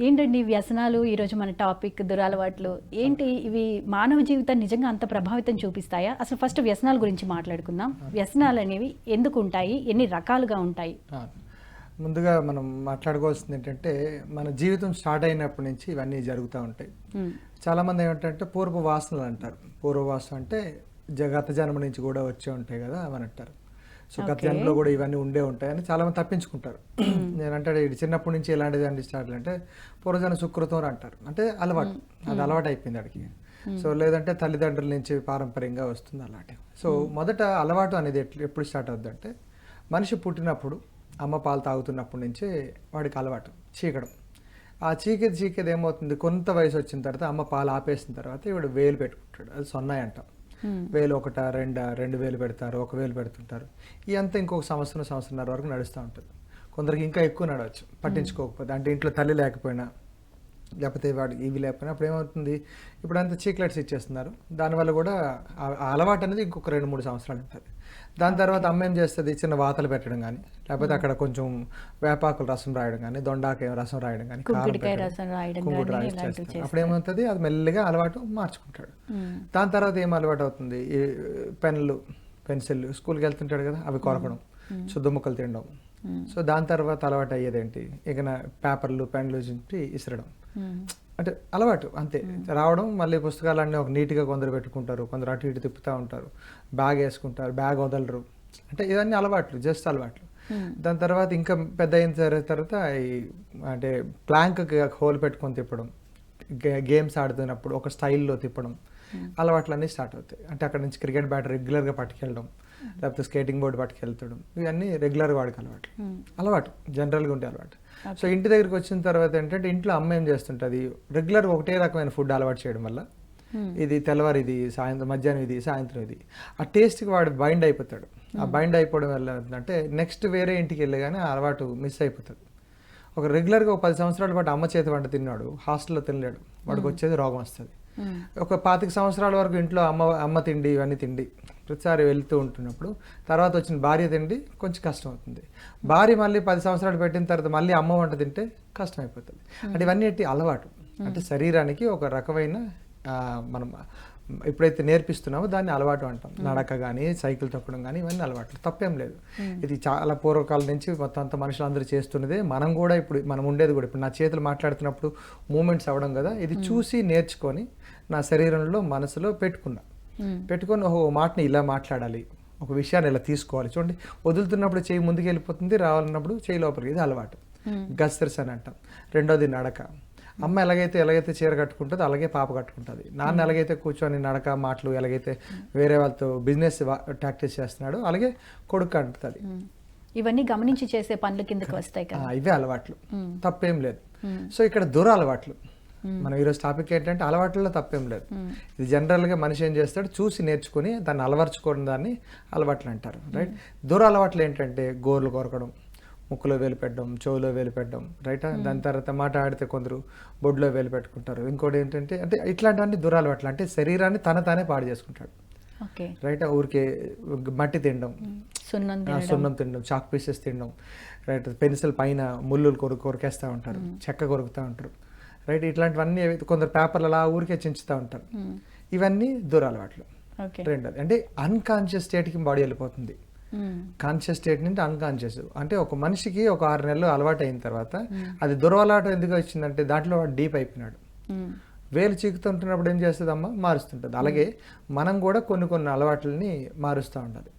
ఏంటండి వ్యసనాలు? ఈరోజు మన టాపిక్ దురలవాట్లు. ఏంటి ఇవి మానవ జీవితాన్ని నిజంగా అంత ప్రభావితం చూపిస్తాయా? అసలు ఫస్ట్ వ్యసనాల గురించి మాట్లాడుకుందాం. వ్యసనాలు అనేవి ఎందుకు ఉంటాయి? ఎన్ని రకాలుగా ఉంటాయి? ముందుగా మనం మాట్లాడుకోవాల్సింది ఏంటంటే మన జీవితం స్టార్ట్ అయినప్పటి నుంచి ఇవన్నీ జరుగుతూ ఉంటాయి. చాలామంది ఏమంటారంటే పూర్వ వాసనలు అంటారు. పూర్వ వాసన అంటే గత జన్మ నుంచి కూడా వచ్చే ఉంటాయి కదా అని అంటారు. సో గత Okay. జన్మలో కూడా ఇవన్నీ ఉండే ఉంటాయని చాలామంది తప్పించుకుంటారు. నేనంటే ఇది చిన్నప్పటి నుంచి ఎలాంటిది అండి స్టార్ట్ అంటే పూర్వజన సుకృతం అంటారు. అంటే అలవాటు. అది అలవాటు అయిపోయింది అడిగి సో లేదంటే తల్లిదండ్రుల నుంచి పారంపర్యంగా వస్తుంది అలాంటి సో మొదట అలవాటు అనేది ఎట్ల- ఎప్పుడు స్టార్ట్ అవుద్ది అంటే మనిషి పుట్టినప్పుడు అమ్మ పాలు తాగుతున్నప్పటి నుంచే వాడికి అలవాటు చీకడం. ఆ చీకేది చీకేది ఏమవుతుంది? కొంత వయసు వచ్చిన తర్వాత అమ్మ పాలు ఆపేసిన తర్వాత ఇవిడ వేలు పెట్టుకుంటాడు. అది సొన్నాయి అంటాం. Hmm. వేలు ఒకట రెండా రెండు వేలు పెడతారు ఒక వేలు పెడుతుంటారు. ఈ అంతా ఇంకొక సంవత్సరం సంవత్సరంన్నర వరకు నడుస్తూ ఉంటుంది. కొందరికి ఇంకా ఎక్కువ నడవచ్చు పట్టించుకోకపోతే. అంటే ఇంట్లో తల్లి లేకపోయినా లేకపోతే వాడికి ఇవి లేకపోయినా అప్పుడు ఏమవుతుంది? ఇప్పుడు అంతా చీక్లెట్స్ ఇచ్చేస్తున్నారు. దానివల్ల కూడా ఆ- అలవాటు అనేది ఇంకొక రెండు మూడు సంవత్సరాలు ఉంటుంది. దాని తర్వాత అమ్మ ఏం చేస్తుంది? చిన్న వాతలు పెట్టడం కానీ లేకపోతే అక్కడ కొంచెం వేపాకులు రసం రాయడం కానీ దొండాకాయ రసం రాయడం కానీ రాయడం. అప్పుడు ఏమవుతుంది అది మెల్లిగా అలవాటు మార్చుకుంటాడు. దాని తర్వాత ఏం అలవాటు అవుతుంది? ఈ పెన్నులు పెన్సిల్ స్కూల్కి వెళ్తుంటాడు కదా అవి కొరకడం శుద్ధ ముక్కలు తినడం సో దాని తర్వాత అలవాటు అయ్యేదేంటి ఇక పేపర్లు పెన్లు చింపి ఇసరడం. ఉమ్, అంటే అలవాటు అంతే. రావడం మళ్ళీ పుస్తకాలన్నీ ఒక నీట్గా కొందరు పెట్టుకుంటారు. కొందరు అటు ఇటు తిప్పుతూ ఉంటారు. బ్యాగ్ వేసుకుంటారు బ్యాగ్ వదలరు. అంటే ఇవన్నీ అలవాట్లు జస్ట్ అలవాట్లు. దాని తర్వాత ఇంకా పెద్ద అయిన తర్వా- తర్వాత ఈ అంటే ప్లాంక్కి హోల్ పెట్టుకొని తిప్పడం. గేమ్స్ ఆడుతున్నప్పుడు ఒక స్టైల్లో తిప్పడం. అలవాట్లన్నీ స్టార్ట్ అవుతాయి. అంటే అక్కడ నుంచి క్రికెట్ బ్యాట్ రెగ్యులర్గా పట్టుకెళ్ళడం. లేకపోతే స్కేటింగ్ బోర్డు పట్టుకెళ్తడం. ఇవన్నీ రెగ్యులర్గా వాడికి అలవాట్లు. ఉమ్, అలవాటు. జనరల్గా ఉండే అలవాటు. సో ఇంటి దగ్గరికి వచ్చిన తర్వాత ఏంటంటే ఇంట్లో అమ్మ ఏం చేస్తుంటుంది? రెగ్యులర్ ఒకటే రకమైన ఫుడ్ అలవాటు చేయడం వల్ల. ఉమ్, ఇది తెల్లవారు ఇది సాయంత్రం మధ్యాహ్నం ఇది సాయంత్రం ఇది. ఆ టేస్ట్కి వాడు బైండ్ అయిపోతాడు. ఆ బైండ్ అయిపోవడం వల్ల ఏంటంటే నెక్స్ట్ వేరే ఇంటికి వెళ్ళగానే ఆ అలవాటు మిస్ అయిపోతుంది. ఒక రెగ్యులర్గా ఒక పది సంవత్సరాల పాటు అమ్మ చేతి వంట తిన్నాడు హాస్టల్లో తినలేడు. వాడికి వచ్చేది రోగం వస్తుంది. ఒక పాతిక సంవత్సరాల వరకు ఇంట్లో అమ్మ అమ్మ తిండి ఇవన్నీ తిండి. ప్రతిసారి వెళ్తూ ఉంటున్నప్పుడు తర్వాత వచ్చిన భార్య తిండి కొంచెం కష్టం అవుతుంది. భార్య మళ్ళీ పది సంవత్సరాలు పెట్టిన తర్వాత మళ్ళీ అమ్మ వంట తింటే కష్టం అయిపోతుంది. అంటే ఇవన్నీ అలవాటు? అంటే శరీరానికి ఒక రకమైన మనం ఎప్పుడైతే నేర్పిస్తున్నామో దాన్ని అలవాటు అంటాం. నడక కానీ సైకిల్ తొక్కడం కానీ ఇవన్నీ అలవాట్లు. తప్పేం లేదు. ఇది చాలా పూర్వకాలం నుంచి మొత్తం అంత మనుషులందరూ చేస్తున్నదే. మనం కూడా ఇప్పుడు మనం ఉండేది కూడా. ఇప్పుడు నా చేతులు మాట్లాడుతున్నప్పుడు మూమెంట్స్ అవ్వడం కదా. ఇది చూసి నేర్చుకొని నా శరీరంలో మనసులో పెట్టుకున్నా. పెట్టుకొని ఓహో ఓ మాటని ఇలా మాట్లాడాలి ఒక విషయాన్ని ఇలా తీసుకోవాలి. చూడండి వదులుతున్నప్పుడు చేయి ముందుకు వెళ్ళిపోతుంది రావాలన్నప్పుడు చేయి లోపలికి ఇది అలవాటు. ఉమ్, గస్తర్స్ అని అంటాం. రెండోది నడక. అమ్మ ఎలాగైతే ఎలాగైతే చీర కట్టుకుంటుందో అలాగే పాప కట్టుకుంటుంది. నాన్న ఎలాగైతే కూర్చొని నడక మాటలు ఎలాగైతే వేరే వాళ్ళతో బిజినెస్ ప్రాక్టీస్ చేస్తున్నాడో అలాగే కొడుకు అంటుంది. ఇవన్నీ గమనించి చేసే పనుల కిందకి వస్తాయి కదా. ఇవే అలవాట్లు. తప్పేం లేదు. సో ఇక్కడ దుర అలవాట్లు మనం ఈరోజు టాపిక్ ఏంటంటే అలవాట్లలో తప్పేం లేదు. ఇది జనరల్గా మనిషి ఏం చేస్తాడు? చూసి నేర్చుకొని దాన్ని అలవర్చుకోవడం దాన్ని అలవాట్లు అంటారు రైట్? దూర అలవాట్లు ఏంటంటే గోర్లు కొరకడం ముక్కులో వేలు పెట్టడం చెవులో వేలు పెట్టడం రైట్? దాని తర్వాత మాట ఆడితే కొందరు బొడ్లో వేలు పెట్టుకుంటారు. ఇంకోటి ఏంటంటే అంటే ఇట్లాంటివన్నీ దూర అలవాట్లు అంటే శరీరాన్ని తన తానే పాడు చేసుకుంటాడు. రైట్? ఊరికే మట్టి తినడం సున్నం తినడం. సున్నం తినడం చాక్ పీసెస్ తినడం రైట్? పెన్సిల్ పైన ముళ్ళులు కొరకు కొరికేస్తూ ఉంటారు చెక్క కొరుకుతూ ఉంటారు. రైట్? ఇట్లాంటివన్నీ కొందరు పేపర్లు అలా ఊరికే చించుతూ ఉంటారు. ఉమ్, ఇవన్నీ దూర అలవాట్లు. ఓకే. రెండోది అంటే అన్కాన్షియస్ స్టేట్కి బాడీ వెళ్ళిపోతుంది. కాన్షియస్ స్టేట్ నుండి అన్కాన్షియస్ అంటే ఒక మనిషికి ఒక ఆరు నెలలు అలవాటు అయిన తర్వాత అది దురలవాటు ఎందుకు వచ్చిందంటే దాంట్లో వాడు డీప్ అయిపోయినాడు. వేలు చీకుతుంటున్నప్పుడు ఏం చేస్తుందమ్మా? మారుస్తుంటుంది. అలాగే మనం కూడా కొన్ని కొన్ని అలవాట్లని మారుస్తూ ఉండాలి